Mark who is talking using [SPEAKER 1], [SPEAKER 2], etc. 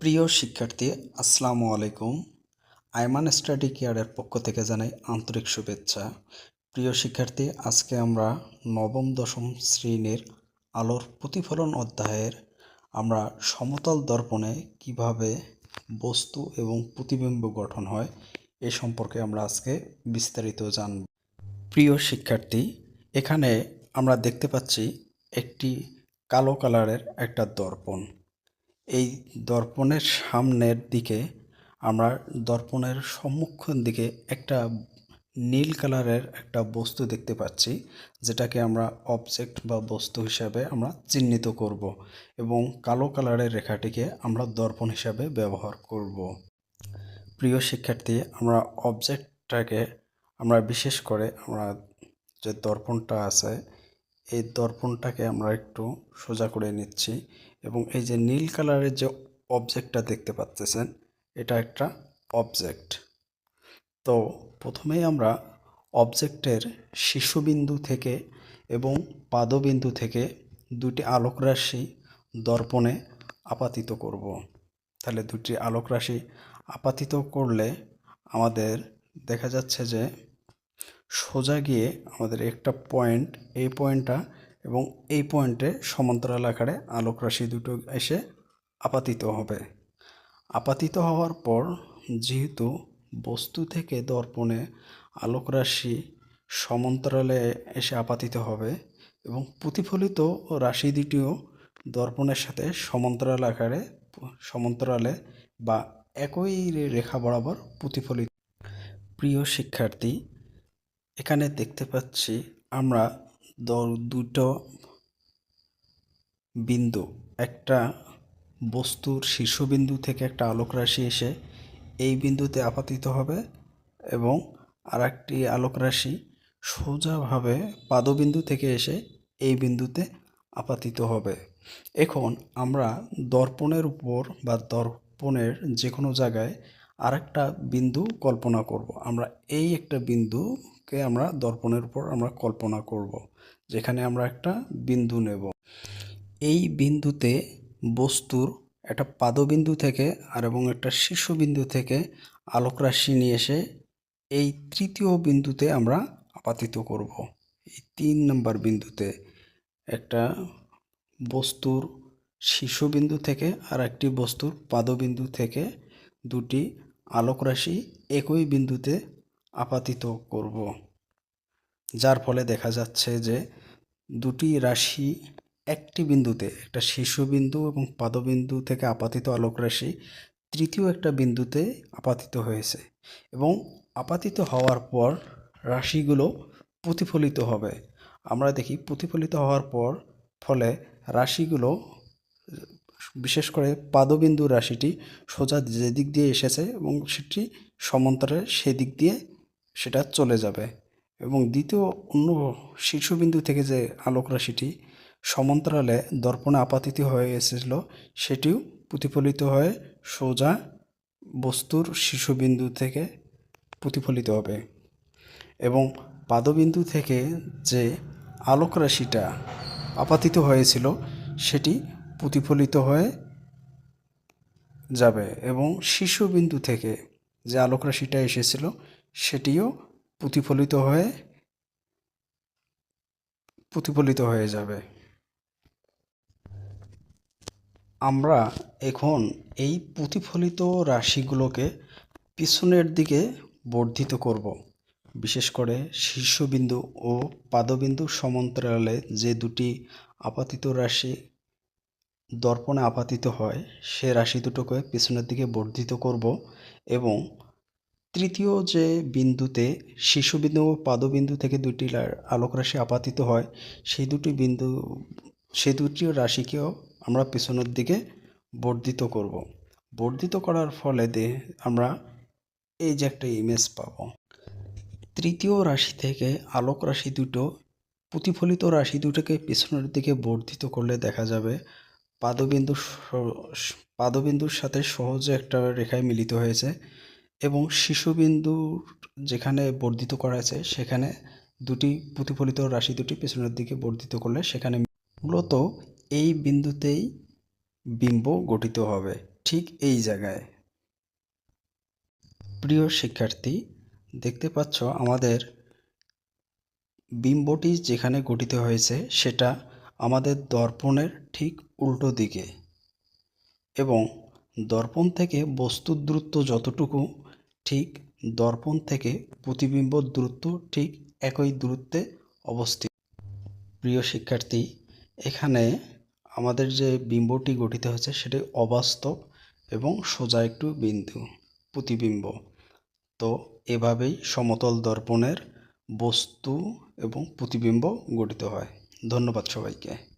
[SPEAKER 1] প্রিয় শিক্ষার্থী, আসসালামু আলাইকুম। আইমান স্টাডি কেয়ারের পক্ষ থেকে জানাই আন্তরিক শুভেচ্ছা। প্রিয় শিক্ষার্থী, আজকে আমরা নবম, দশম শ্রেণির আলোর প্রতিফলন অধ্যায়ের আমরা সমতল দর্পণে কীভাবে বস্তু এবং প্রতিবিম্ব গঠন হয় এ সম্পর্কে আমরা আজকে বিস্তারিত জানব। প্রিয় শিক্ষার্থী, এখানে আমরা দেখতে পাচ্ছি একটি কালো কালারের একটা দর্পণ। এই দর্পণের সামনের দিকে আমরা দর্পণের সম্মুখের দিকে একটা নীল কালারের একটা বস্তু দেখতে পাচ্ছি, যেটাকে আমরা অবজেক্ট বা বস্তু হিসাবে আমরা চিহ্নিত করব এবং কালো কালারের রেখাটিকে আমরা দর্পণ হিসাবে ব্যবহার করব। প্রিয় শিক্ষার্থী, আমরা অবজেক্টটাকে আমরা বিশেষ করে আমরা যে দর্পণটা আছে, এই দর্পণটাকে আমরা একটু সোজা করে নিচ্ছি। এবং এই যে নীল কালারের যে অবজেক্টটা দেখতে পাচ্ছেন এটা একটা অবজেক্ট তো প্রথমেই আমরা অবজেক্টের শীর্ষবিন্দু থেকে এবং পাদবিন্দু থেকে দুটি আলোক রাশি দর্পণে আপাতিত করব। তাহলে দুটি আলোক রাশি আপাতিত করলে আমাদের দেখা যাচ্ছে যে সোজা গিয়ে আমাদের একটা পয়েন্ট এই পয়েন্টটা এবং এই পয়েন্টে সমান্তরাল আকারে আলোক রাশি দুটো এসে আপাতিত হবে। আপাতিত হওয়ার পর যেহেতু বস্তু থেকে দর্পণে আলোক রাশি সমান্তরালে এসে আপাতিত হবে এবং প্রতিফলিত রাশি দুটিও দর্পণের সাথে সমান্তরাল আকারে, সমান্তরালে বা একই রেখা বরাবর প্রতিফলিত। প্রিয় শিক্ষার্থী, এখানে দেখতে পাচ্ছি আমরা দুটো বিন্দু। একটা বস্তুর শীর্ষবিন্দু থেকে একটা আলোক রাশি এসে এই বিন্দুতে আপাতিত হবে এবং আর একটি আলোক রাশি সোজাভাবে পাদবিন্দু থেকে এসে এই বিন্দুতে আপাতিত হবে। এখন আমরা দর্পণের উপর বা দর্পণের যে কোনো জায়গায় আরেকটা বিন্দু কল্পনা করব। আমরা এই একটা বিন্দুকে আমরা দর্পণের উপর আমরা কল্পনা করব, যেখানে আমরা একটা বিন্দু নেব। এই বিন্দুতে বস্তুর একটা পাদবিন্দু থেকে আর এবং একটা শীর্ষবিন্দু থেকে আলোক রাশি নিয়ে এসে এই তৃতীয় বিন্দুতে আমরা আপাতিত করব। এই তিন নম্বর বিন্দুতে একটা বস্তুর শীর্ষবিন্দু থেকে আর একটি বস্তুর পাদবিন্দু থেকে দুটি আলোক রাশি একই বিন্দুতে আপাতিত করব, যার ফলে দেখা যাচ্ছে যে দুটি রাশি একটি বিন্দুতে, একটা শীর্ষবিন্দু এবং পাদবিন্দু থেকে আপাতিত আলোক রাশি তৃতীয় একটা বিন্দুতে আপাতিত হয়েছে এবং আপাতিত হওয়ার পর রাশিগুলো প্রতিফলিত হবে। আমরা দেখি প্রতিফলিত হওয়ার পর ফলে রাশিগুলো বিশেষ করে পাদবিন্দু রাশিটি সোজা যেদিক দিয়ে এসেছে এবং সেটি সমান্তরে সেদিক দিয়ে সেটা চলে যাবে। এবং দ্বিতীয় অন্য শীর্ষবিন্দু থেকে যে আলোক রাশিটি সমান্তরালে দর্পণে আপাতিত হয়ে এসেছিল, সেটিও প্রতিফলিত হয়ে সোজা বস্তুর শীর্ষবিন্দু থেকে প্রতিফলিত হবে। এবং পাদবিন্দু থেকে যে আলোক রাশিটা আপাতিত হয়েছিল, সেটি প্রতিফলিত হয়ে যাবে এবং শীর্ষবিন্দু থেকে যে আলোক রাশিটা এসেছিল, সেটিও প্রতিফলিত হয়ে প্রতিফলিত হয়ে যাবে। আমরা এখন এই প্রতিফলিত রাশিগুলোকে পিছনের দিকে বর্ধিত করব। বিশেষ করে শীর্ষবিন্দু ও পাদবিন্দু সমান্তরালে যে দুটি আপাতিত রাশি দর্পণে আপাতিত হয়, সে রাশি দুটোকে পিছনের দিকে বর্ধিত করব এবং তৃতীয় যে বিন্দুতে শীর্ষবিন্দু ও পাদবিন্দু থেকে দুটি আলোক রাশি আপাতিত হয়, সেই দুটি বিন্দু সেই দুটি রাশিকেও আমরা পিছনের দিকে বর্ধিত করব। বর্ধিত করার ফলে দে আমরা এই যে একটা ইমেজ পাবো। তৃতীয় রাশি থেকে আলোক রাশি দুটো, প্রতিফলিত রাশি দুটোকে পিছনের দিকে বর্ধিত করলে দেখা যাবে পাদবিন্দু পাদবিন্দুর সাথে সহজে একটা রেখায় মিলিত হয়েছে এবং শিশুবিন্দু যেখানে বর্ধিত করা আছে সেখানে দুটি প্রতিফলিত রাশি দুটি পেছনের দিকে বর্ধিত করলে সেখানে মূলত এই বিন্দুতেই বিম্ব গঠিত হবে। ঠিক এই জায়গায়। প্রিয় শিক্ষার্থী, দেখতে পাচ্ছ আমাদের বিম্বটি যেখানে গঠিত হয়েছে সেটা আমাদের দর্পণের ঠিক উল্টো দিকে। এবং দর্পণ থেকে বস্তুর দূরত্ব যতটুকু, ঠিক দর্পণ থেকে প্রতিবিম্বর দূরত্ব ঠিক একই দূরত্বে অবস্থিত। প্রিয় শিক্ষার্থী, এখানে আমাদের যে বিম্বটি গঠিত হয়েছে সেটি অবাস্তব এবং সোজা একটু বিন্দু, প্রতিবিম্ব। তো এভাবেই সমতল দর্পণের বস্তু এবং প্রতিবিম্ব গঠিত হয়। ধন্যবাদ সবাইকে।